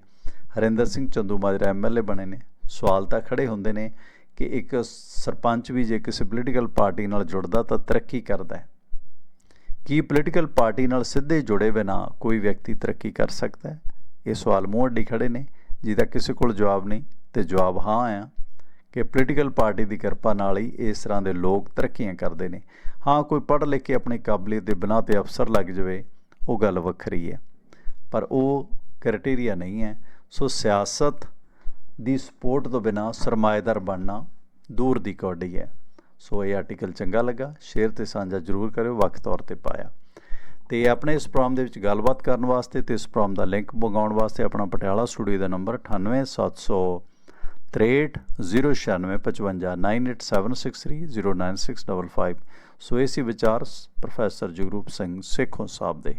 S1: ਹਰਿੰਦਰ ਸਿੰਘ ਚੰਦੂ ਮਾਜਰਾ ਐਮਐਲਏ ਬਣੇ ਨੇ? ਸਵਾਲ ਤਾਂ ਖੜੇ ਹੁੰਦੇ ਨੇ ਕਿ ਇੱਕ ਸਰਪੰਚ ਵੀ ਜੇ ਕਿਸੇ ਪੋਲੀਟੀਕਲ ਪਾਰਟੀ ਨਾਲ ਜੁੜਦਾ ਤਾਂ ਤਰੱਕੀ ਕਰਦਾ ਹੈ। ਕੀ ਪੋਲੀਟੀਕਲ ਪਾਰਟੀ ਨਾਲ ਸਿੱਧੇ ਜੁੜੇ ਬਿਨਾ ਕੋਈ ਵਿਅਕਤੀ ਤਰੱਕੀ ਕਰ ਸਕਦਾ ਹੈ? ਇਹ ਸਵਾਲ ਮੂੰਹ ਅੱਡੀ ਖੜੇ ਨੇ, ਜਿਹਦਾ ਕਿਸੇ ਕੋਲ ਜਵਾਬ ਨਹੀਂ ਤੇ ਜਵਾਬ ਹਾਂ ਆ ਕਿ ਪੋਲੀਟੀਕਲ ਪਾਰਟੀ ਦੀ ਕਿਰਪਾ ਨਾਲ ਹੀ ਇਸ ਤਰ੍ਹਾਂ ਦੇ ਲੋਕ ਤਰੱਕੀਆਂ ਕਰਦੇ ਨੇ। ਹਾਂ, ਕੋਈ ਪੜ੍ਹ ਲਿਖ ਕੇ ਆਪਣੀ ਕਾਬਲੀਅਤ ਦੇ ਬਿਨਾਂ ਤੇ ਅਫਸਰ ਲੱਗ ਜਾਵੇ, ਉਹ ਗੱਲ ਵੱਖਰੀ ਹੈ। ਪਰ ਉਹ ਕ੍ਰਾਈਟੇਰੀਆ ਨਹੀਂ ਹੈ। ਸੋ ਸਿਆਸਤ ਦੀ ਸਪੋਰਟ ਤੋਂ ਬਿਨਾ ਸਰਮਾਏਦਾਰ ਬਣਨਾ ਦੂਰ ਦੀ ਕੌਡੀ ਹੈ। ਸੋ ਇਹ ਆਰਟੀਕਲ ਚੰਗਾ ਲੱਗਾ ਸ਼ੇਅਰ ਤੇ ਸਾਂਝਾ ਜ਼ਰੂਰ ਕਰਿਓ ਵੱਖ ਤੌਰ ਤੇ ਪਾਇਆ ਤੇ ਆਪਣੇ ਇਸ ਪ੍ਰੋਗਰਾਮ ਦੇ ਵਿੱਚ ਗੱਲਬਾਤ ਕਰਨ ਵਾਸਤੇ ਤੇ ਇਸ ਪ੍ਰੋਗਰਾਮ ਦਾ ਲਿੰਕ ਮੰਗਾਉਣ ਵਾਸਤੇ ਆਪਣਾ ਪਟਿਆਲਾ ਸਟੂਡੀਓ ਦਾ ਨੰਬਰ 987063055987630965 ਸੋ ਇਹ ਸੀ ਵਿਚਾਰ ਪ੍ਰੋਫੈਸਰ ਜਗਰੂਪ ਸਿੰਘ ਸੇਖੋਂ ਸਾਹਿਬ ਦੇ